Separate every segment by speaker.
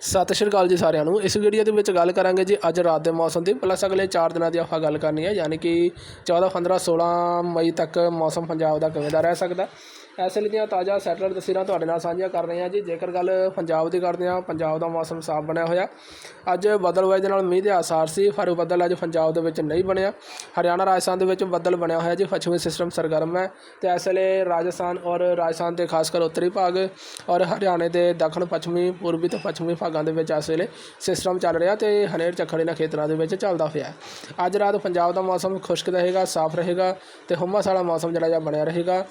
Speaker 1: ਸਤਿ ਸ਼੍ਰੀ ਅਕਾਲ ਜੀ ਸਾਰਿਆਂ ਨੂੰ। ਇਸ ਵੀਡੀਓ ਦੇ ਵਿੱਚ ਗੱਲ ਕਰਾਂਗੇ ਜੀ ਅੱਜ ਰਾਤ ਦੇ ਮੌਸਮ ਦੀ। ਪਲੱਸ ਅਗਲੇ 4 ਦਿਨਾਂ ਦੀ ਆਪਾਂ ਗੱਲ ਕਰਨੀ ਹੈ, ਯਾਨੀ ਕਿ 14 15 16 ਮਈ ਤੱਕ ਮੌਸਮ ਪੰਜਾਬ ਦਾ ਕਿਵੇਂ ਦਾ ਰਹਿ ਸਕਦਾ। ਇਸ ਲਈ ਦੀਆਂ ਤਾਜ਼ਾ ਸੈਟਲਰ ਤਸਵੀਰਾਂ ਤੁਹਾਡੇ ਨਾਲ ਸਾਂਝੀਆਂ ਕਰ ਰਹੇ ਹਾਂ ਜੀ। ਜੇਕਰ ਗੱਲ ਪੰਜਾਬ ਦੀ ਕਰਦੇ ਹਾਂ, ਪੰਜਾਬ ਦਾ ਮੌਸਮ ਸਾਫ਼ ਬਣਿਆ ਹੋਇਆ। ਅੱਜ ਬੱਦਲਵਾਈ ਦੇ ਨਾਲ ਮੀਂਹ ਦੇ ਆਸਾਰ ਸੀ, ਪਰ ਬੱਦਲ ਅੱਜ ਪੰਜਾਬ ਦੇ ਵਿੱਚ ਨਹੀਂ ਬਣਿਆ। ਹਰਿਆਣਾ, ਰਾਜਸਥਾਨ ਦੇ ਵਿੱਚ ਬੱਦਲ ਬਣਿਆ ਹੋਇਆ ਜੀ, ਪੱਛਮੀ ਸਿਸਟਮ ਸਰਗਰਮ ਹੈ। ਤੇ ਇਸ ਵੇਲੇ ਰਾਜਸਥਾਨ ਔਰ ਰਾਜਸਥਾਨ ਦੇ ਖਾਸ ਕਰ ਉੱਤਰੀ ਭਾਗ ਔਰ ਹਰਿਆਣੇ ਦੇ ਦੱਖਣ, ਪੱਛਮੀ, ਪੂਰਬੀ ਤੇ ਪੱਛਮੀ ਭਾਗਾਂ ਦੇ ਵਿੱਚ ਇਸ ਵੇਲੇ ਸਿਸਟਮ ਚੱਲ ਰਿਹਾ ਤੇ ਹਨੇਰ ਝੱਖੜ ਇਹਨਾਂ ਖੇਤਰਾਂ ਦੇ ਵਿੱਚ ਚੱਲਦਾ ਹੋਇਆ ਅੱਜ ਰਾਤ ਪੰਜਾਬ ਦਾ ਮੌਸਮ ਖੁਸ਼ਕ ਰਹੇਗਾ, ਸਾਫ਼ ਰਹੇਗਾ ਤੇ ਹੁਮਸ ਵਾਲਾ ਮੌਸਮ ਜਿਹੜਾ ਜਿਹਾ ਬਣਿਆ ਰਹੇਗਾ।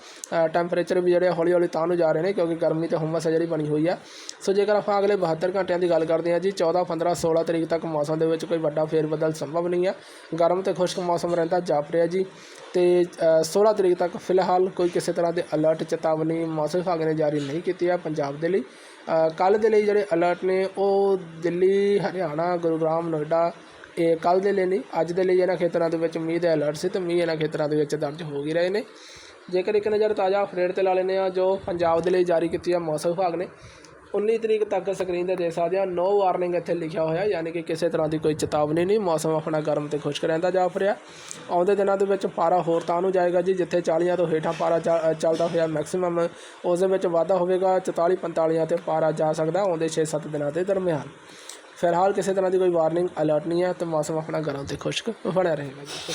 Speaker 1: ਟੈਂਪਰੇਚਰ ਵੀ ਜਿਹੜੇ ਹੌਲੀ ਹੌਲੀ ਤਾਂ ਨੂੰ ਜਾ ਰਹੇ ਨੇ ਕਿਉਂਕਿ ਗਰਮੀ ਤੇ ਹੁੰਮਸ ਹੈ ਜਿਹੜੀ ਬਣੀ ਹੋਈ ਆ। ਸੋ ਜੇਕਰ ਆਪਾਂ ਅਗਲੇ 72 ਘੰਟਿਆਂ ਦੀ ਗੱਲ ਕਰਦੇ ਹਾਂ ਜੀ 14 15 16 ਤਰੀਕ ਤੱਕ ਮੌਸਮ ਦੇ ਵਿੱਚ ਕੋਈ ਵੱਡਾ ਫੇਰ ਬਦਲ ਸੰਭਵ ਨਹੀਂ ਆ। ਗਰਮ ਤੇ ਖੁਸ਼ਕ ਮੌਸਮ ਰਹਿੰਦਾ ਜਾਪ ਰਿਹਾ ਜੀ। ਤੇ ਅ, 16 ਤਰੀਕ ਤੱਕ ਫਿਲਹਾਲ ਕੋਈ ਕਿਸੇ ਤਰ੍ਹਾਂ ਦੇ ਅਲਰਟ ਚੇਤਾਵਨੀ ਮੌਸਮ ਵਿਭਾਗ ਨੇ ਜਾਰੀ ਨਹੀਂ ਕੀਤੀ ਹੈ ਪੰਜਾਬ ਦੇ ਲਈ। ਕੱਲ ਦੇ ਲਈ ਜਿਹੜੇ ਅਲਰਟ ਨੇ ਉਹ ਦਿੱਲੀ ਹਰਿਆਣਾ ਗੁਰੂਗ੍ਰਾਮ ਨੋਇਡਾ ਇਹ ਕੱਲ ਦੇ ਲਈ ਨਹੀਂ ਅੱਜ ਦੇ ਲਈ ਇਹਨਾਂ ਖੇਤਰਾਂ ਦੇ ਵਿੱਚ ਮੀਂਹ ਦੇ ਅਲਰਟ ਸੀ ਤੇ ਮੀਂਹ ਇਹਨਾਂ ਖੇਤਰਾਂ ਦੇ ਵਿੱਚ ਦਰਜ ਹੋ ਹੀ ਰਹੇ ਨੇ। ਜੇਕਰ ਇੱਕ ਨਜ਼ਰ ਤਾਜ਼ਾ ਅਪਡੇਟ ਤੇ ਲਾ ਲੈਂਦੇ ਆ ਜੋ ਪੰਜਾਬ ਦੇ ਲਈ ਜਾਰੀ ਕੀਤੀ ਹੈ ਮੌਸਮ ਵਿਭਾਗ ਨੇ 19 ਤਰੀਕ ਤੱਕ ਸਕਰੀਨ ਤੇ ਦੇਖ ਸਕਦੇ ਆ ਨੋ ਵਾਰਨਿੰਗ ਇੱਥੇ ਲਿਖਿਆ ਹੋਇਆ, ਯਾਨੀ ਕਿ ਕਿਸੇ ਤਰ੍ਹਾਂ ਦੀ ਕੋਈ ਚੇਤਾਵਨੀ ਨਹੀਂ, ਮੌਸਮ ਆਪਣਾ ਗਰਮ ਤੇ ਖੁਸ਼ਕ ਰਹਿੰਦਾ ਜਾ ਰਿਹਾ ਆਉਂਦੇ ਦਿਨਾਂ ਦੇ ਵਿੱਚ ਪਾਰਾ ਹੋਰ ਤਾਂ ਨੂੰ ਜਾਏਗਾ ਜੀ, ਜਿੱਥੇ 40 ਤੋਂ ਹੇਠਾਂ ਪਾਰਾ ਚੱਲਦਾ ਹੋਇਆ ਮੈਕਸਿਮਮ ਉਸ ਦੇ ਵਿੱਚ ਵਾਧਾ ਹੋਵੇਗਾ 44 45 ਤੇ ਪਾਰਾ ਜਾ ਸਕਦਾ, ਆਉਂਦੇ 6-7 ਦਿਨਾਂ ਦੇ ਦਰਮਿਆਨ। ਫਿਲਹਾਲ ਕਿਸੇ ਤਰ੍ਹਾਂ ਦੀ ਕੋਈ ਵਾਰਨਿੰਗ ਅਲਰਟ ਨਹੀਂ ਹੈ, ਤੇ ਮੌਸਮ ਆਪਣਾ ਗਰਮ ਤੇ ਖੁਸ਼ਕ ਬਣਿਆ ਰਹੇਗਾ ਜੀ।